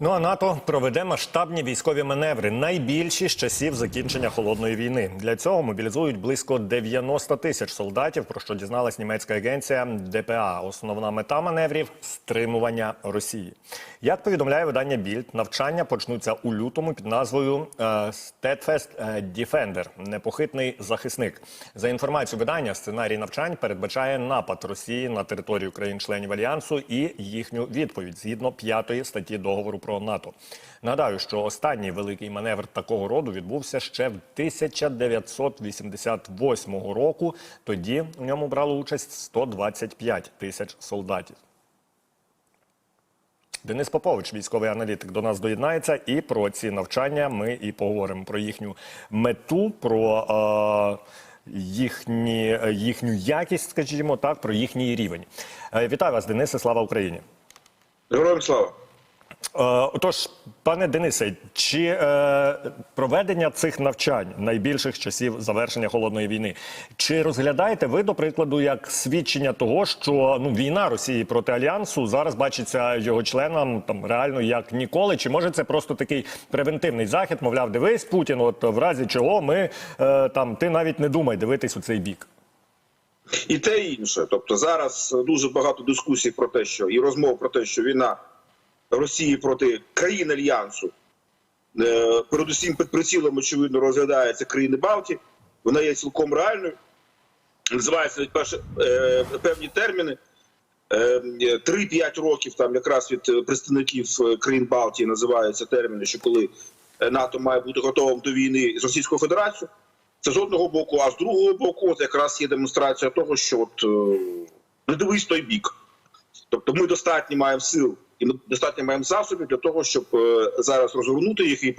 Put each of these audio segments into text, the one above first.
Ну а НАТО проведе масштабні військові маневри, найбільші з часів закінчення холодної війни. Для цього мобілізують близько 90 тисяч солдатів. Про що дізналась німецька агенція ДПА. Основна мета маневрів стримування Росії. Як повідомляє видання Більд, навчання почнуться у лютому під назвою е, Steadfast Defender – непохитний захисник. За інформацією видання, сценарій навчань передбачає напад Росії на територію країн-членів альянсу і їхню відповідь згідно п'ятої статті договору про НАТО. Нагадаю, що останній великий маневр такого роду відбувся ще в 1988 року. Тоді в ньому брало участь 125 тисяч солдатів. Денис Попович, військовий аналітик, до нас доєднається. І про ці навчання ми і поговоримо про їхню мету, про е, їхні, їхню якість, скажімо так, про їхній рівень. Е, вітаю вас, Денисе, слава Україні. Героям слава. Е, Отож, пане Денисе, чи е, проведення цих навчань найбільших часів завершення холодної війни, чи розглядаєте ви, до прикладу, як свідчення того, що ну війна Росії проти альянсу зараз бачиться його членам там реально як ніколи? Чи може це просто такий превентивний захід? Мовляв, дивись, Путін, от в разі чого ми е, там ти навіть не думай дивитись у цей бік. І те інше. Тобто зараз дуже багато дискусій про те, що і розмов про те, що війна Росії проти країн альянсу, е, передусім під прицілом, очевидно, розглядається країни Балтії. Вона є цілком реальною. Називаються перше е, певні терміни. Е, 3-5 років там якраз від е, представників е, країн Балтії називаються терміни, що коли е, НАТО має бути готовим до війни з Російською Федерацією. Це з одного боку, а з другого боку, от якраз є демонстрація того, що от е, не дивись той бік. Тобто ми достатньо маємо сил і ми достатньо маємо засобів для того, щоб е, зараз розгорнути їх і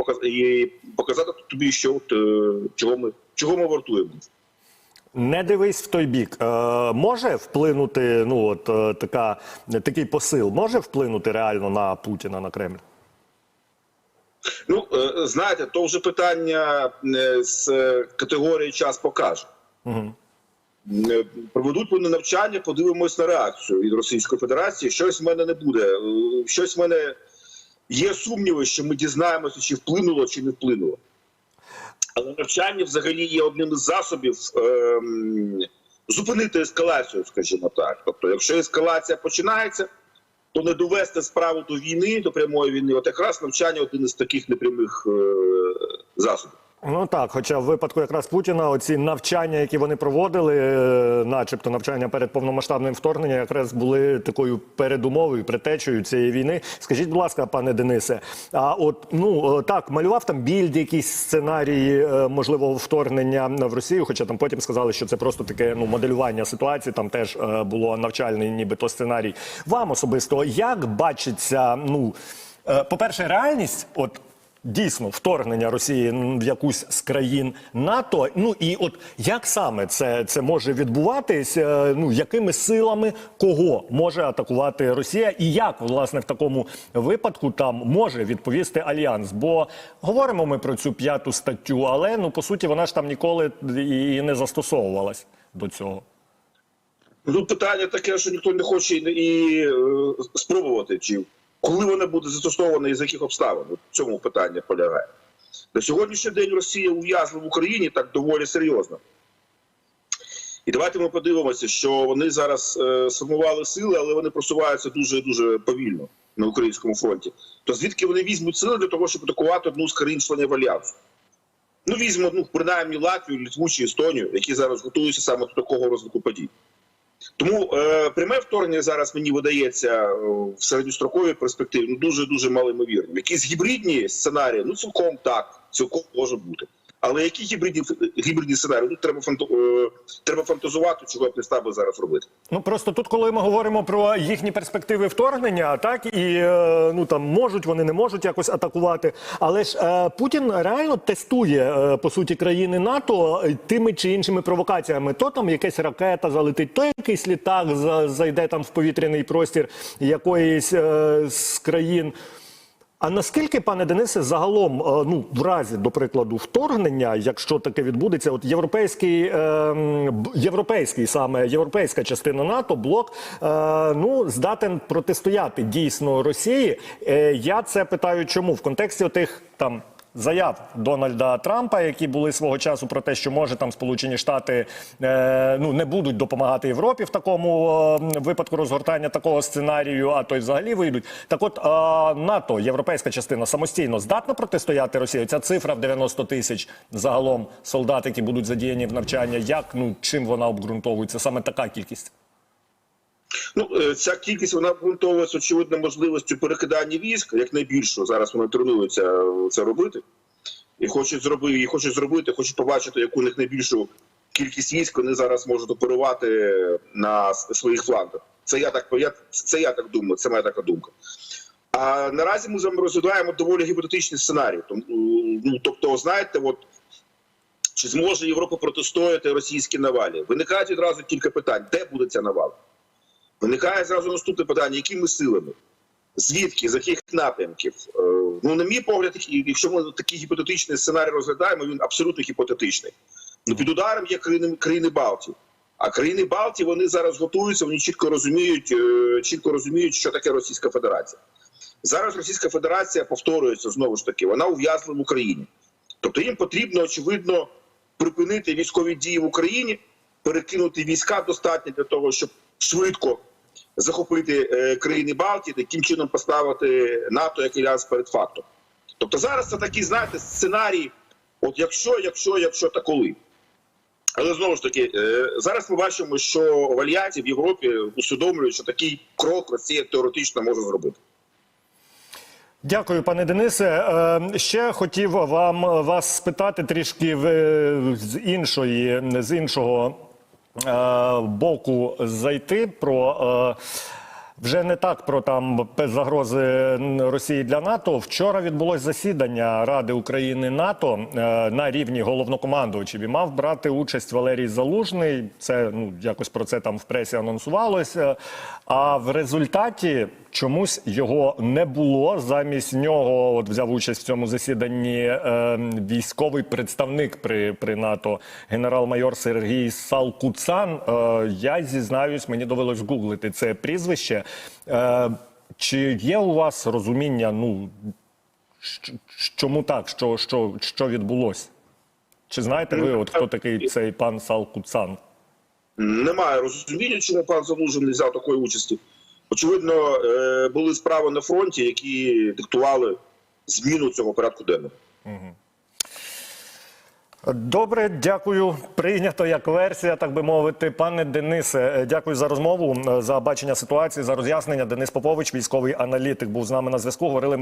показати тобі, що от, е, чого ми чого ми вартуємо. Не дивись в той бік. Е, може вплинути, ну от е, така такий посил, може вплинути реально на Путіна на Кремль? Ну е, знаєте, то вже питання з категорії час покаже. Угу. Е, Проведуть вони навчання, подивимось на реакцію від Російської Федерації. Щось в мене не буде. Е, Щось в мене є сумніви, що ми дізнаємося, чи вплинуло, чи не вплинуло. Але навчання взагалі є одним із засобів ем, зупинити ескалацію, скажімо так. Тобто, якщо ескалація починається, то не довести справу до війни, до прямої війни, от якраз навчання один із таких непрямих е, засобів. Ну так, хоча в випадку якраз Путіна оці навчання, які вони проводили, е, начебто навчання перед повномасштабним вторгненням, якраз були такою передумовою, предтечею цієї війни. Скажіть, будь ласка, пане Денисе, а от ну е, так малював там більд, якісь сценарії е, можливо вторгнення в Росію, хоча там потім сказали, що це просто таке ну моделювання ситуації. Там теж було навчальний, нібито сценарій. Вам особисто як бачиться, ну е, по-перше, реальність, от. Дійсно, вторгнення Росії в якусь з країн НАТО. Ну і от як саме це, це може відбуватись? е, Ну якими силами кого може атакувати Росія, і як власне в такому випадку там може відповісти альянс? Бо говоримо ми про цю п'яту статтю, але ну по суті вона ж там ніколи і не застосовувалась до цього. Ну, Тут питання таке, що ніхто не хоче і, і е, спробувати, чи коли вона буде застосована і з яких обставин. В цьому питання полягає. На сьогоднішній день Росія ув'язла в Україні так доволі серйозно. І давайте ми подивимося, що вони зараз е, сформували сили, але вони просуваються дуже дуже повільно на українському фронті. То звідки вони візьмуть сили для того, щоб атакувати одну з країн-членів альянсу? Ну, візьмемо ну, принаймні Латвію, Литву чи Естонію, які зараз готуються саме до такого розвитку подій. Тому е, пряме вторгнення зараз мені видається е, в середньостроковій перспективі ну, дуже дуже малоймовірним. Якісь гібридні сценарії, ну цілком так, цілком може бути. Але які гібридні гібридні сценарії? Ну треба фанта, е, треба фантазувати, чого я не став би зараз робити. Ну просто тут, коли ми говоримо про їхні перспективи вторгнення, так і е, ну там можуть вони не можуть якось атакувати. Але ж е, Путін реально тестує е, по суті країни НАТО е, тими чи іншими провокаціями. То там якась ракета залетить, то якийсь літак за- зайде там в повітряний простір якоїсь е, з країн. А наскільки, пане Денисе, загалом, е, ну в разі до прикладу вторгнення, якщо таке відбудеться, от європейський, е, європейський саме європейська частина НАТО, блок, е, ну здатен протистояти дійсно Росії. Е, я це питаю, чому в контексті тих там. Заяв Дональда Трампа, які були свого часу про те, що може там Сполучені Штати е, ну не будуть допомагати Європі в такому е, випадку розгортання такого сценарію, а то й взагалі вийдуть. Так, от е, НАТО, європейська частина, самостійно здатна протистояти Росії. Ця цифра в 90 тисяч загалом солдат, які будуть задіяні в навчання. Як ну чим вона обґрунтовується? Саме така кількість. Ну, е, ця кількість вона обґрунтовується очевидно можливістю перекидання військ, як найбільше. Зараз вони тренуються е, це робити. І хочуть зробити, і хочуть зробити, хочуть побачити, яку у них найбільшу кількість військ вони зараз можуть оперувати на своїх флангах. Це я так я, це я так думаю, це моя така думка. А наразі ми з вами розглядаємо доволі гіпотетичний сценарій. Ну, тобто, знаєте, от чи зможе Європа протистояти російській навалі? Виникають відразу кілька питань: де буде ця навала? Виникає зразу наступне питання: якими силами? Звідки, з яких напрямків? Е, Ну, на мій погляд, якщо ми такий гіпотетичний сценарій розглядаємо, він абсолютно гіпотетичний. Ну, під ударом є країни, країни Балтії. А країни Балтії вони зараз готуються, вони чітко розуміють, е, чітко розуміють, що таке Російська Федерація. Зараз Російська Федерація повторюється знову ж таки, вона ув'язла в Україні. Тобто їм потрібно, очевидно, припинити військові дії в Україні, перекинути війська достатньо для того, щоб швидко захопити е, країни Балтії, таким чином поставити НАТО як альянс перед фактом. Тобто зараз це такий, знаєте, сценарій, от якщо, якщо, якщо та коли. Але знову ж таки, е, зараз ми бачимо, що в Альянсі в Європі усвідомлюють, що такий крок Росія теоретично може зробити. Дякую, пане Денисе. Е, Ще хотів вам вас спитати трішки з іншої з іншого боку зайти про. е, Вже не так про там загрози Росії для НАТО. Вчора відбулось засідання Ради України НАТО е, на рівні головнокомандувачів. І мав брати участь Валерій Залужний. Це ну якось про це там в пресі анонсувалося. А в результаті чомусь його не було. Замість нього от взяв участь в цьому засіданні е, військовий представник при, при НАТО, генерал-майор Сергій Салкуцан. Е, я зізнаюсь, мені довелось гуглити це прізвище. Е, чи є у вас розуміння, ну чому так? Що, що, що відбулося? Чи знаєте ви, от хто такий цей пан Салкуцан? Немає розуміння, чому пан Залужний не взяв такої участі. Очевидно, е, були справи на фронті, які диктували зміну цього порядку денного. Добре, дякую. Прийнято як версія, так би мовити. Пане Денисе, е, дякую за розмову, е, за бачення ситуації, за роз'яснення. Денис Попович, військовий аналітик, був з нами на зв'язку. Говорили